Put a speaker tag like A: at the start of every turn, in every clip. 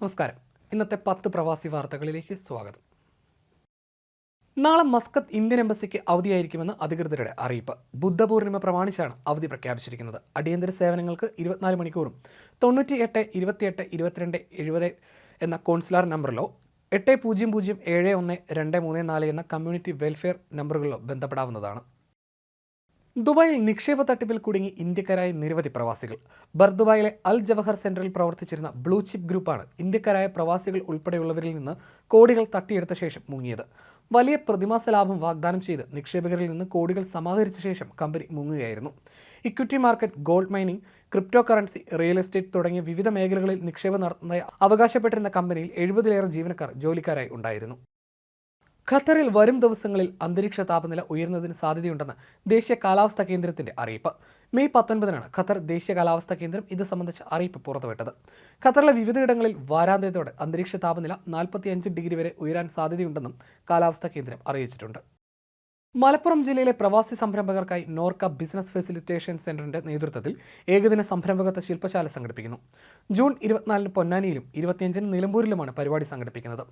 A: നമസ്കാരം. ഇന്നത്തെ പത്ത് പ്രവാസി വാർത്തകളിലേക്ക് സ്വാഗതം. നാളെ മസ്കത്ത് ഇന്ത്യൻ എംബസിക്ക് അവധിയായിരിക്കുമെന്ന് അധികൃതരുടെ അറിയിപ്പ്. ബുദ്ധപൂർണിമ പ്രമാണിച്ചാണ് അവധി പ്രഖ്യാപിച്ചിരിക്കുന്നത്. അടിയന്തര സേവനങ്ങൾക്ക് ഇരുപത്തിനാല് മണിക്കൂറും തൊണ്ണൂറ്റി എട്ട് ഇരുപത്തിയെട്ട് ഇരുപത്തിരണ്ട് എഴുപത് എന്ന കോൺസുലാർ നമ്പറിലോ എട്ട് പൂജ്യം പൂജ്യം ഏഴ് ഒന്ന് രണ്ട് മൂന്ന് നാല് എന്ന കമ്മ്യൂണിറ്റി വെൽഫെയർ നമ്പറുകളിലോ ബന്ധപ്പെടാവുന്നതാണ്. ദുബായിൽ നിക്ഷേപ തട്ടിപ്പിൽ കുടുങ്ങി ഇന്ത്യക്കാരായ നിരവധി പ്രവാസികൾ. ബർദുബായിലെ അൽ ജവഹർ സെന്ററിൽ പ്രവർത്തിച്ചിരുന്ന ബ്ലൂ ചിപ്പ് ഗ്രൂപ്പാണ് ഇന്ത്യക്കാരായ പ്രവാസികൾ ഉൾപ്പെടെയുള്ളവരിൽ നിന്ന് കോടികൾ തട്ടിയെടുത്ത ശേഷം മുങ്ങിയത്. വലിയ പ്രതിമാസ ലാഭം വാഗ്ദാനം ചെയ്ത് നിക്ഷേപകരിൽ നിന്ന് കോടികൾ സമാഹരിച്ച ശേഷം company മുങ്ങുകയായിരുന്നു. Equity market gold mining crypto currency real estate തുടങ്ങിയ വിവിധ മേഖലകളിൽ നിക്ഷേപം നടത്തുന്നതായി അവകാശപ്പെട്ടിരുന്ന കമ്പനിയിൽ എഴുപതിലേറെ ജീവനക്കാർ ജോലിക്കാരായി ഉണ്ടായിരുന്നു. ഖത്തറിൽ വരും ദിവസങ്ങളിൽ അന്തരീക്ഷ താപനില ഉയരുന്നതിന് സാധ്യതയുണ്ടെന്ന് ദേശീയ കാലാവസ്ഥാ കേന്ദ്രത്തിന്റെ അറിയിപ്പ്. മെയ് പത്തൊൻപതിനാണ് ഖത്തർ ദേശീയ കാലാവസ്ഥാ കേന്ദ്രം ഇത് സംബന്ധിച്ച അറിയിപ്പ് പുറത്തുവിട്ടത്. ഖത്തറിലെ വിവിധയിടങ്ങളിൽ വാരാന്ത്യത്തോടെ അന്തരീക്ഷ താപനില നാൽപ്പത്തിയഞ്ച് ഡിഗ്രി വരെ ഉയരാൻ സാധ്യതയുണ്ടെന്നും കാലാവസ്ഥാ കേന്ദ്രം അറിയിച്ചിട്ടുണ്ട്. മലപ്പുറം ജില്ലയിലെ പ്രവാസി സംരംഭകർക്കായി നോർക്ക ബിസിനസ് ഫെസിലിറ്റേഷൻ സെന്ററിന്റെ നേതൃത്വത്തിൽ ഏകദിന സംരംഭകത്വ ശില്പശാല സംഘടിപ്പിക്കുന്നു. ജൂൺ ഇരുപത്തിനാലിന് പൊന്നാനിയിലും ഇരുപത്തിയഞ്ചിന് നിലമ്പൂരിലുമാണ് പരിപാടി സംഘടിപ്പിക്കുന്നത്.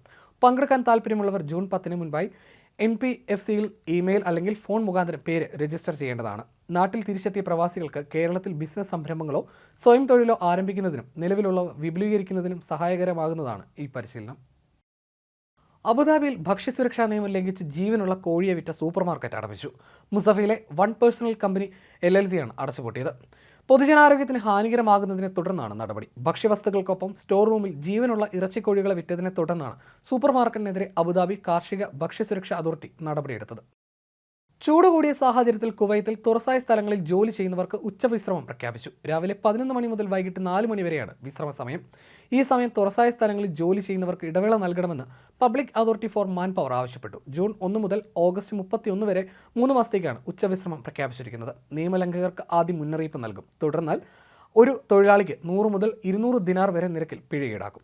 A: പങ്കെടുക്കാൻ താല്പര്യമുള്ളവർ ജൂൺ പത്തിന് മുൻപായി എൻ പി എഫ് സിയിൽ ഇമെയിൽ അല്ലെങ്കിൽ ഫോൺ മുഖാന്തരം പേര് രജിസ്റ്റർ ചെയ്യേണ്ടതാണ്. നാട്ടിൽ തിരിച്ചെത്തിയ പ്രവാസികൾക്ക് കേരളത്തിൽ ബിസിനസ് സംരംഭങ്ങളോ സ്വയം തൊഴിലോ ആരംഭിക്കുന്നതിനും നിലവിലുള്ളവ വിപുലീകരിക്കുന്നതിനും സഹായകരമാകുന്നതാണ് ഈ പരിശീലനം. അബുദാബിയിൽ ഭക്ഷ്യസുരക്ഷാ നിയമം ലംഘിച്ച് ജീവനുള്ള കോഴിയെ വിറ്റ സൂപ്പർ മാർക്കറ്റ് അടപ്പിച്ചു മുസഫയിലെ one personal company L L സിയാണ് അടച്ചുപൂട്ടിയത്. പൊതുജനാരോഗ്യത്തിന് ഹാനികരമാകുന്നതിനെ തുടർന്നാണ് നടപടി. ഭക്ഷ്യവസ്തുക്കൾക്കൊപ്പം സ്റ്റോർ റൂമിൽ ജീവനുള്ള ഇറച്ചിക്കോഴികളെ വിറ്റതിനെ തുടർന്നാണ് സൂപ്പർ മാർക്കറ്റിനെതിരെ അബുദാബി കാർഷിക ഭക്ഷ്യസുരക്ഷാ അതോറിറ്റി നടപടിയെടുത്തത്. ചൂട് കൂടിയ സാഹചര്യത്തിൽ കുവൈത്തിൽ തുറസായ സ്ഥലങ്ങളിൽ ജോലി ചെയ്യുന്നവർക്ക് ഉച്ചവിശ്രമം പ്രഖ്യാപിച്ചു. രാവിലെ പതിനൊന്ന് മണി മുതൽ വൈകിട്ട് നാല് മണി വരെയാണ് വിശ്രമ സമയം. ഈ സമയം തുറസായ സ്ഥലങ്ങളിൽ ജോലി ചെയ്യുന്നവർക്ക് ഇടവേള നൽകണമെന്ന് public authority for man power ആവശ്യപ്പെട്ടു. ജൂൺ ഒന്ന് മുതൽ ഓഗസ്റ്റ് മുപ്പത്തിയൊന്ന് വരെ മൂന്ന് മാസത്തേക്കാണ് ഉച്ചവിശ്രമം പ്രഖ്യാപിച്ചിരിക്കുന്നത്. നിയമലംഘകർക്ക് ആദ്യം മുന്നറിയിപ്പ് നൽകും. തുടർന്നാൽ ഒരു തൊഴിലാളിക്ക് നൂറ് മുതൽ ഇരുന്നൂറ് ദിനാർ വരെ നിരക്കിൽ പിഴ ഈടാക്കും.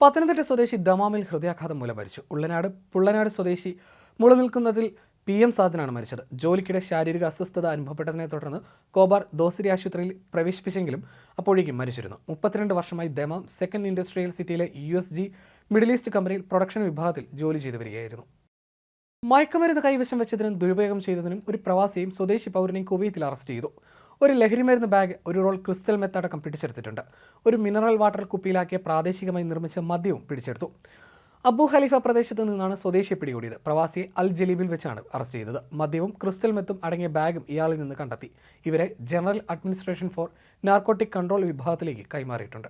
A: പത്തനംതിട്ട സ്വദേശി ദമാമിൽ ഹൃദയാഘാതം മൂലം മരിച്ചു. ഉള്ളനാട് പുള്ളനാട് സ്വദേശി മുളനിൽക്കുന്നതിൽ പി എം സാജനാണ് മരിച്ചത്. ജോലിക്കിടെ ശാരീരിക അസ്വസ്ഥത അനുഭവപ്പെട്ടതിനെ തുടർന്ന് കോബാർ ദോസിരി ആശുപത്രിയിൽ പ്രവേശിപ്പിച്ചെങ്കിലും അപ്പോഴേക്കും മരിച്ചിരുന്നു. മുപ്പത്തിരണ്ട് വർഷമായി Dammam second industrial city U S G middle east കമ്പനിയിൽ പ്രൊഡക്ഷൻ വിഭാഗത്തിൽ ജോലി ചെയ്തു വരികയായിരുന്നു. മയക്കുമരുന്ന് കൈവശം വെച്ചതിനും ദുരുപയോഗം ചെയ്തതിനും ഒരു പ്രവാസിയെയും സ്വദേശി പൗരനെയും കുവൈത്തിൽ അറസ്റ്റ് ചെയ്തു. ഒരു ലഹരിമരുന്ന് ബാഗ് ഒരു റോൾ ക്രിസ്റ്റൽ മെത്തടക്കം പിടിച്ചെടുത്തിട്ടുണ്ട്. ഒരു മിനറൽ വാട്ടർ കുപ്പിയിലാക്കിയ പ്രാദേശികമായി നിർമ്മിച്ച മദ്യവും പിടിച്ചെടുത്തു. അബു ഖലീഫ പ്രദേശത്ത് നിന്നാണ് സ്വദേശിയെ പിടികൂടിയത്. പ്രവാസിയെ അൽ ജലീബിൽ വെച്ചാണ് അറസ്റ്റ് ചെയ്തത്. മദ്യവും ക്രിസ്റ്റൽ മെത്തും അടങ്ങിയ ബാഗും ഇയാളിൽ നിന്ന് കണ്ടെത്തി. ഇവരെ general administration for narcotic control വിഭാഗത്തിലേക്ക് കൈമാറിയിട്ടുണ്ട്.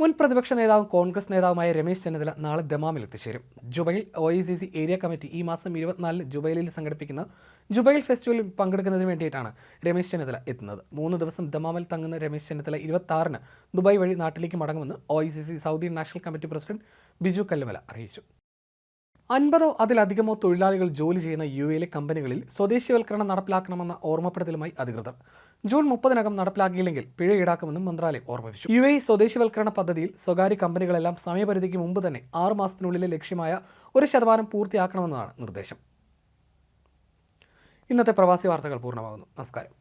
A: മുൻ പ്രതിപക്ഷ നേതാവും കോൺഗ്രസ് നേതാവുമായ രമേശ് ചെന്നിത്തല നാളെ ദമാമിൽ എത്തിച്ചേരും. Jubail O I C C area committee ഈ മാസം ഇരുപത്തിനാലിന് ജുബൈലിൽ സംഘടിപ്പിക്കുന്ന ജുബൈൽ ഫെസ്റ്റിവലിൽ പങ്കെടുക്കുന്നതിന് വേണ്ടിയിട്ടാണ് രമേശ് ചെന്നിത്തല എത്തുന്നത്. മൂന്ന് ദിവസം ദമാമിൽ തങ്ങുന്ന രമേശ് ചെന്നിത്തല ഇരുപത്തി ദുബായ് വഴി നാട്ടിലേക്ക് മടങ്ങുമെന്ന് O I C C Saudi national committee president Biju Kallumala അറിയിച്ചു. അൻപതോ അതിലധികമോ തൊഴിലാളികൾ ജോലി ചെയ്യുന്ന യു എയിലെ കമ്പനികളിൽ സ്വദേശിവൽക്കരണം നടപ്പിലാക്കണമെന്ന ഓർമ്മപ്പെടുത്തലുമായി അധികൃതർ. ജൂൺ മുപ്പതിനകം നടപ്പിലാക്കിയില്ലെങ്കിൽ പിഴ ഈടാക്കുമെന്നും മന്ത്രാലയം ഓർമ്മിപ്പിച്ചു. യു എ സ്വദേശിവൽക്കരണ പദ്ധതിയിൽ സ്വകാര്യ കമ്പനികളെല്ലാം സമയപരിധിക്ക് മുമ്പ് തന്നെ ആറ് മാസത്തിനുള്ളിലെ ലക്ഷ്യമായ ഒരു ശതമാനം പൂർത്തിയാക്കണമെന്നാണ് നിർദ്ദേശം. ഇന്നത്തെ പ്രവാസി വാർത്തകൾ പൂർണമാകുന്നു. നമസ്കാരം.